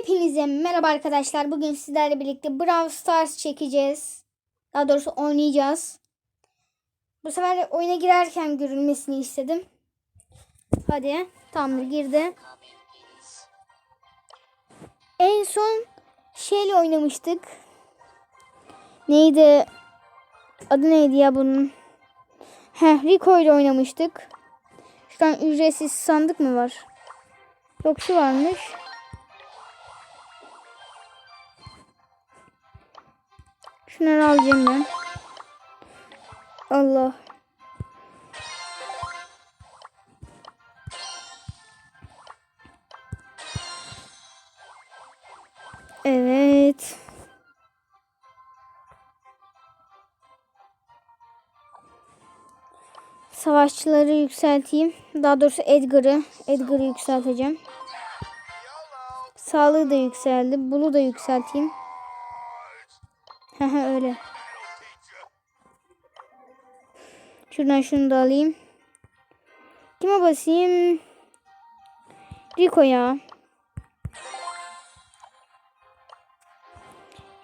Hepinize merhaba arkadaşlar. Bugün sizlerle birlikte Brawl Stars çekeceğiz. Daha doğrusu oynayacağız. Bu sefer oyuna girerken görülmesini istedim. Hadi. Tamam girdi. En son şeyle oynamıştık. Neydi? Adı neydi ya bunun? Heh, Rico ile oynamıştık. Şu an ücretsiz sandık mı var? Yok şu varmış. Şunları alacağım ben. Allah. Evet. Savaşçıları yükselteyim. Daha doğrusu Edgar'ı. Edgar'ı yükselteceğim. Sağlığı da yükseldi. Bulu da yükselteyim. Şuradan şunu da alayım. Kime basayım? Rico ya.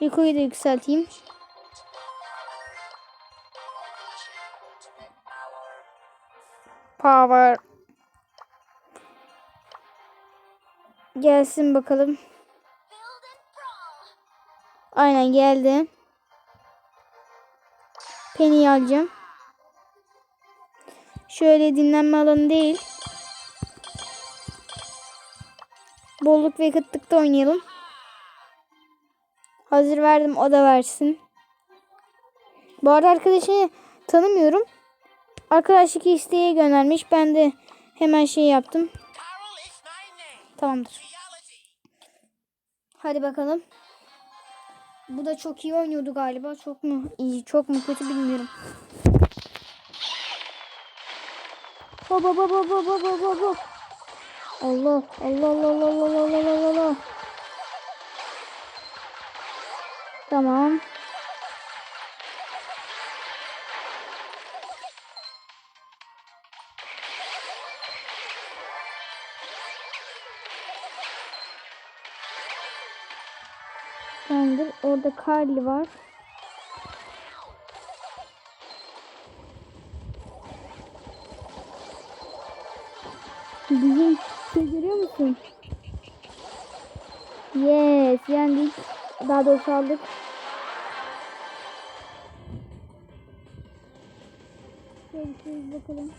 Rico'yu da yükselteyim. Power. Gelsin bakalım. Aynen geldi. Penny'i alacağım. Şöyle dinlenme alanı değil. Bolluk ve kıtlıkta oynayalım. Hazır verdim o da versin. Bu arada arkadaşını tanımıyorum. Arkadaşlık isteğe göndermiş. Ben de hemen şey yaptım. Tamamdır. Hadi bakalım. Bu da çok iyi oynuyordu galiba. Çok mu iyi, çok mu kötü bilmiyorum. Hop hop hop hop hop hop hop hop. Allah Allah Allah Allah Allah Allah Allah Allah. Tamam. Tamamdır. Orada Carly var. Bizim şey görüyor musun? Yes, yendik. Daha doğrusu aldık. Görüşürüz bakalım.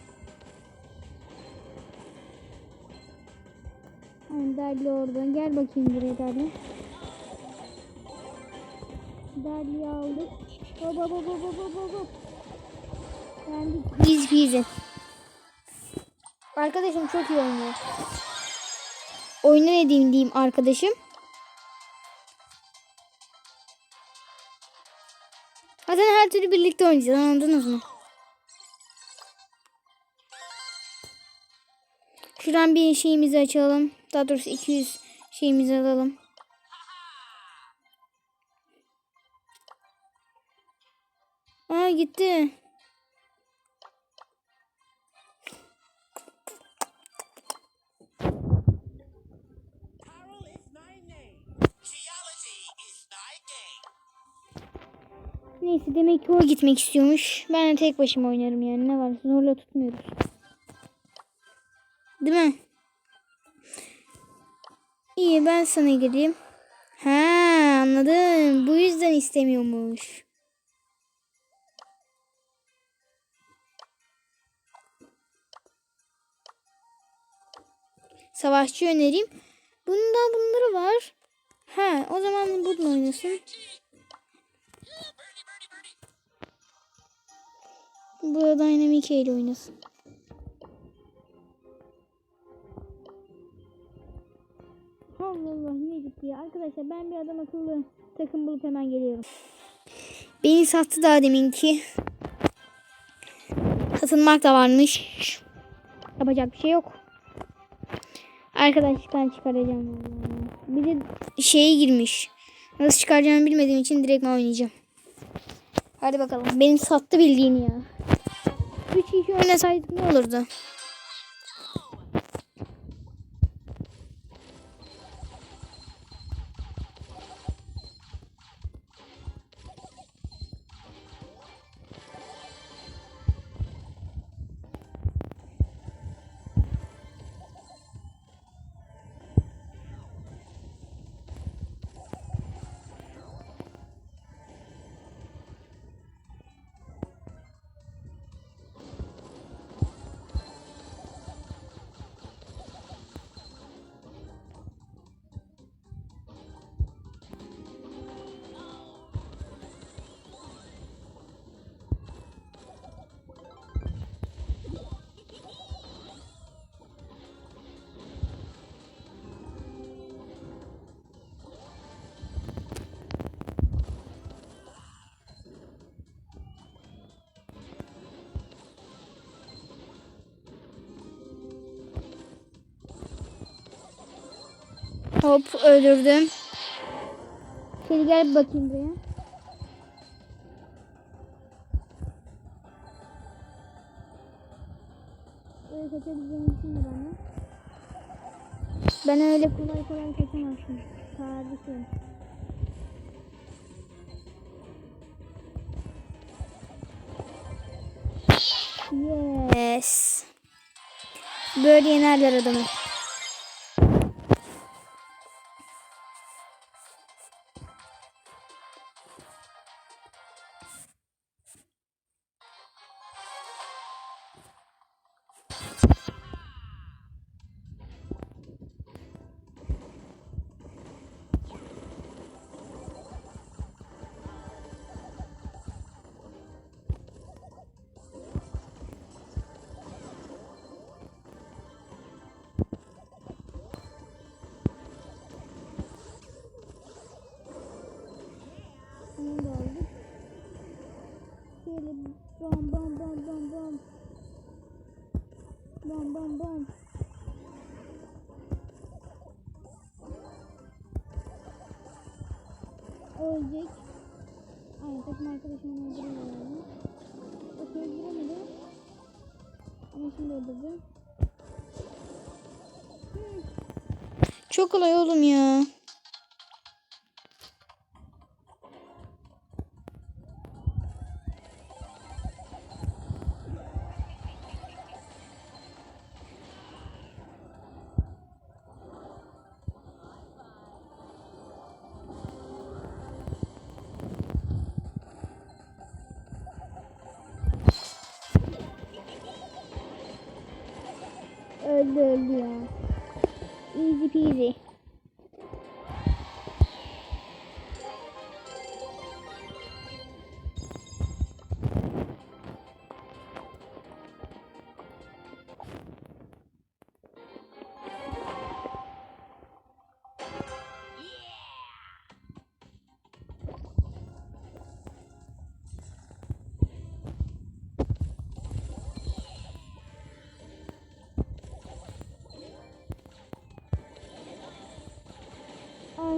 Aynen Derli oradan. Gel bakayım buraya Derli. Derli'yi aldık. Hop hop hop hop hop hop. Yendik. Biz bizi. Arkadaşım çok iyi oynuyor. Oyunu ne diyeyim diyeyim arkadaşım. Zaten her türlü birlikte oynayacağız anladınız mı? Şuradan bir şeyimizi açalım. Daha doğrusu 200 şeyimizi alalım. Aa gitti. Neyse demek ki o gitmek istiyormuş. Ben de tek başıma oynarım yani. Ne var zorla tutmuyoruz. Değil mi? İyi ben sana gireyim. Ha anladım. Bu yüzden istemiyormuş. Savaşçı önereyim. Bunda bunları var. Ha o zaman bununla oynasın. Burada Dynamic ile oynasın. Allah Allah yine gitti ya. Arkadaşlar ben bir adam akıllı takım bulup hemen geliyorum. Beni sattı daha deminki. Satılmak da varmış. Yapacak bir şey yok. Arkadaşlıktan çıkaracağım. Bir de şeye girmiş. Nasıl çıkaracağımı bilmediğim için direkt oynayacağım. Hadi bakalım. Beni sattı bildiğin ya. 3 kişi oynasaydık ne olurdu? Hop öldürdüm. Şöyle gel bakayım buraya. Böyle kaçabileceğini düşünme bana. Ben öyle kolay kolay kaçamazsın. Kardeşim. Yes. Böyle yenerler adamı. Bam bam bam. Ölecek. Aynen takım arkadaşım onu öldürüyor yani. O öldüremedi. Ama şimdi öldürdü. Hmm. Çok kolay oğlum ya.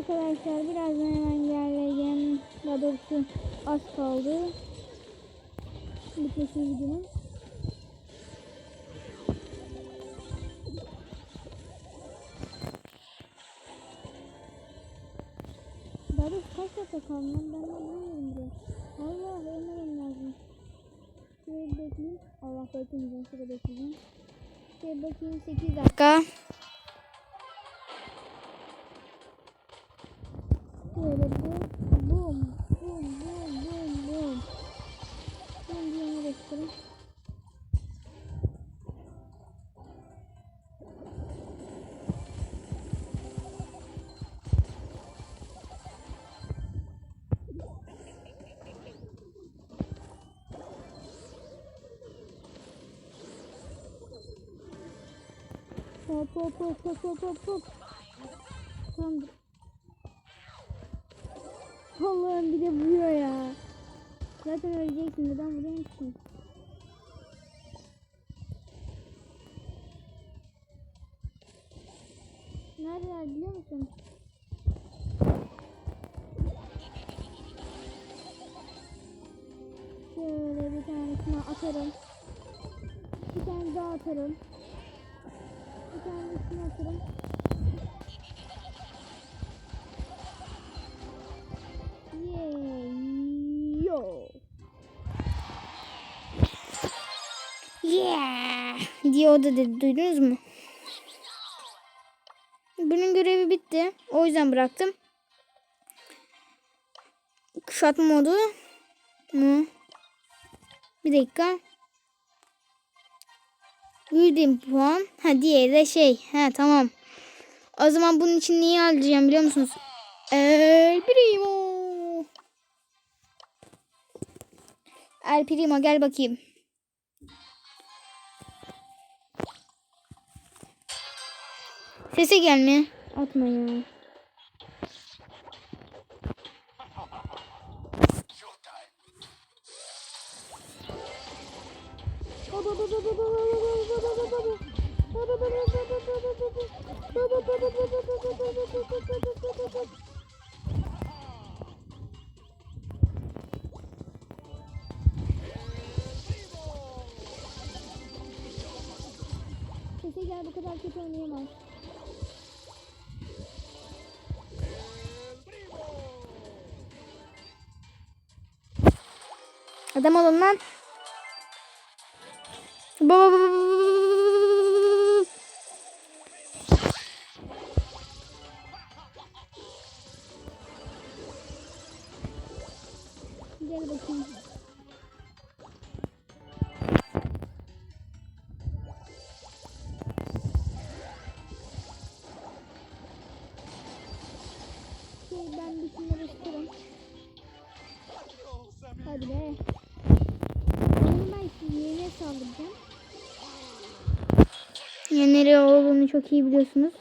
Arkadaşlar birazdan hemen ilerleyeceğim. Daha doğrusu az kaldı. Bitmesi videonun. Daha doğrusu kaç dakika kaldı ben de bilmiyorum bile. Allah ölmem lazım. Şuraya bekleyeyim. Allah beklemeyeceğim. Şurada bekleyeceğim. Şuraya bakayım 8 dakika. Hop hop hop hop hop hop hop. Tamamdır. Allah'ım bir de vuruyor ya. Zaten öleceksin. Neden vuruyorsun? Neredeler biliyor musun? Şöyle bir tanesini atarım. Bir tane daha atarım. Bir tanesini atarım. Yeah. Yo. Yeah. dedi. Duydunuz mu? Bunun görevi bitti. O yüzden bıraktım. Kuşatma modu mu? Bir dakika. 100 puan. Ha diğeri de şey. Ha tamam. O zaman bunun için neyi alacağım biliyor musunuz? El Primo. El Primo gel bakayım. Sese gelme. Atma ya. Baba baba baba baba baba baba baba Sese gel bu kadar kötü oynayamaz. Adam olun lan. Baba baba Şey ben bir şunları isterim. Hadi be. Oğlum ben şimdi yerine saldıracağım. Nereye olduğunu çok iyi biliyorsunuz.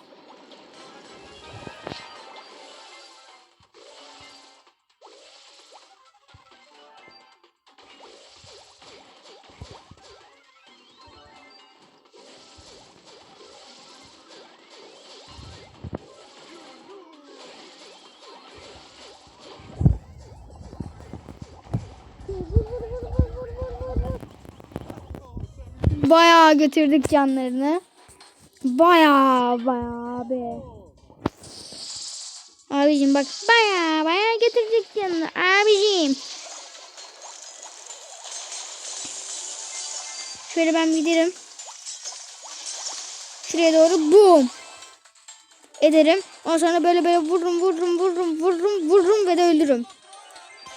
Bayağı götürdük canlarını. Bayağı bayağı abi. Abicim bak bayağı bayağı götürdük canını abicim. Şöyle ben giderim. Şuraya doğru boom. Ederim. Ondan sonra böyle böyle vururum vururum vururum vururum vururum ve de öldürürüm.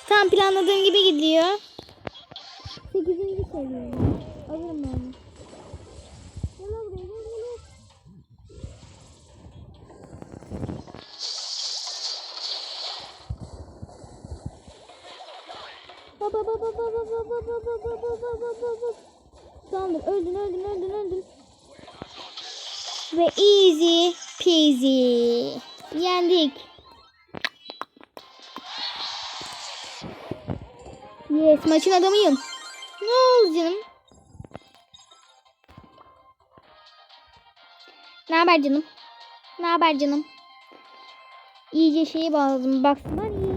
Tam planladığım gibi gidiyor. 8. seviye. Alırım ben onu. Gel lan buraya gel gel. gel. Baba baba baba baba baba baba baba baba. Tamamdır öldün öldün öldün öldün. Ve easy peasy. Yendik. Yes maçın adamıyım. Ne oldu canım? Ne haber canım? Ne haber canım? İyice şeyi bağladım. Baksana iyi.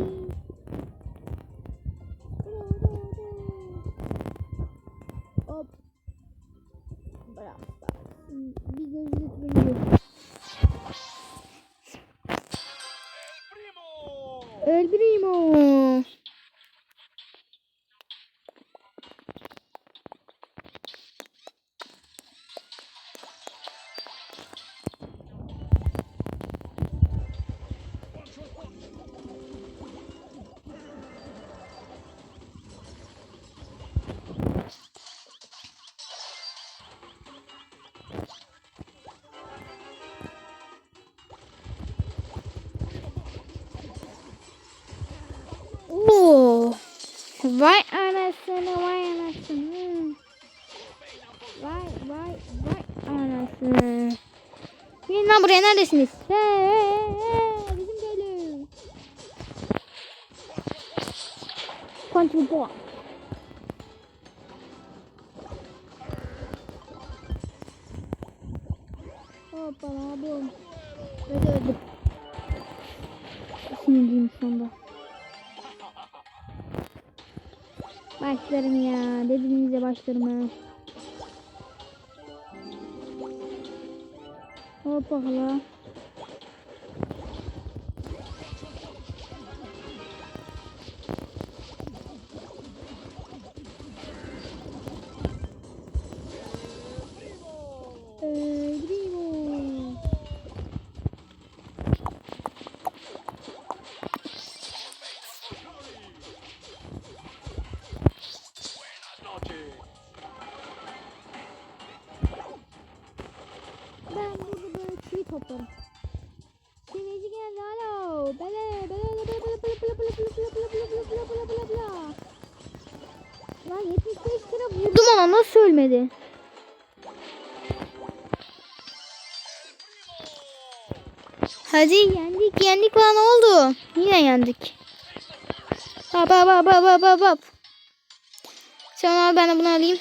Oo. Vay anasını vay anasını. Vay vay vay anasını. Gelin lan buraya neredesiniz? Hey, hey, hey, bizim gelin. Continue go. Hoppala bum. Ve de öldüm. Sinirliyim sonunda. Aferin ya. Dediğinize başlarım ha. Hoppa hala. Toplarım. Denizci geldi alo. Bele bele bele bele bele bele bele bele bele bele bele bele bele bele Lan 75 kere vurdum ona nasıl ölmedi? Hadi yendik yendik lan oldu? Yine yendik. Hop hop hop hop. Sen al ben de bunu alayım.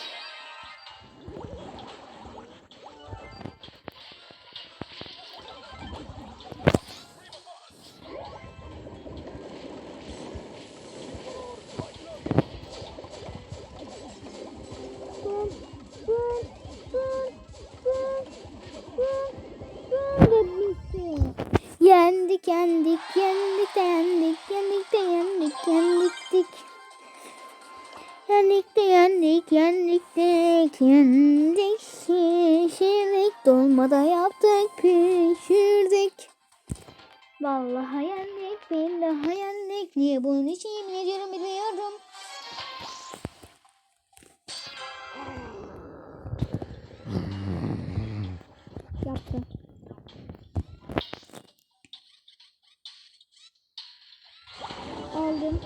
Aldım.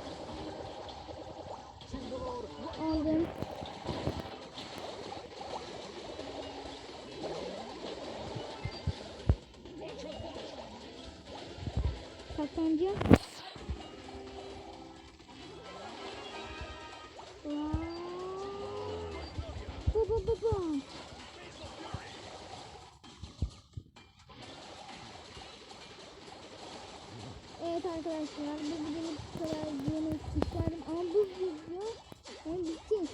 Aldım. Saklanacağım. Baba baba. Evet arkadaşlar yemek isterim ama bu video yani bitecek.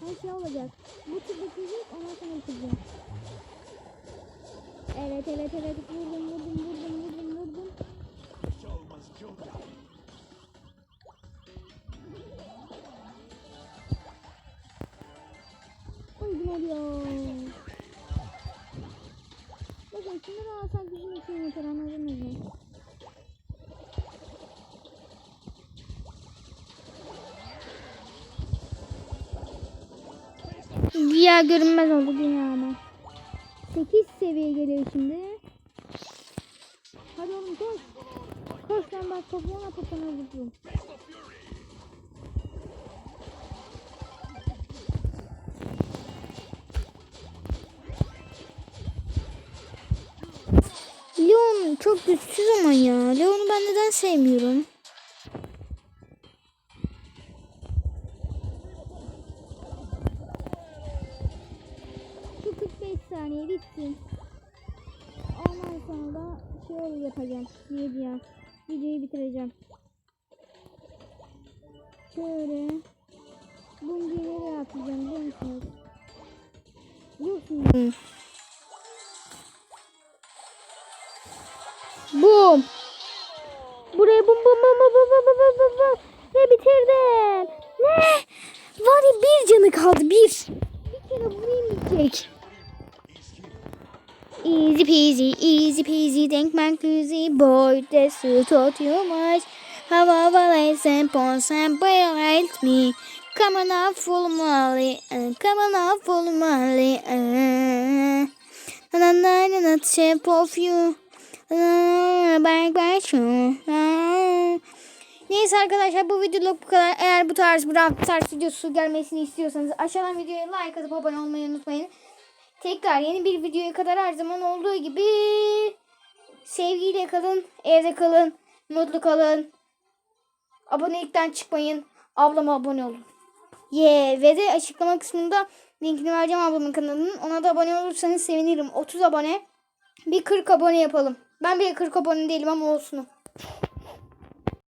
Her şey olacak. Bu tur bitecek ondan sonra bitecek. Evet evet evet vurdum görünmez oldu dünya ama. 8 seviye geliyor şimdi. Hadi oğlum koş. Koş lan bak kafana kafana vurdum. Leon çok güçsüz ama ya. Leon'u ben neden sevmiyorum? Videoyu bitireceğim. Şöyle. Bunca yere atacağım biliyor musunuz? Biliyorsunuz. Bum. Buraya bum bum bum bum bum bum bum bum bum. Ve bitirdim. Ne? Var ya bir canı kaldı bir. Bir kere vurayım bitecek. Easy peasy, easy peasy, think man crazy boy, that's you taught you much. How about I send pons and help me? Come on up full molly, uh, come on up full molly. Na na na na na tip of you. Uh, back back you. Neyse arkadaşlar bu videoluk bu kadar. Eğer bu tarz Brawl Stars videosu gelmesini istiyorsanız aşağıdan videoya like atıp abone olmayı unutmayın. Tekrar yeni bir videoya kadar her zaman olduğu gibi sevgiyle kalın, evde kalın, mutlu kalın. Abonelikten çıkmayın. Ablama abone olun. Yeah. Ve de açıklama kısmında linkini vereceğim ablamın kanalının. Ona da abone olursanız sevinirim. 30 abone. Bir 40 abone yapalım. Ben bir 40 abone değilim ama olsun.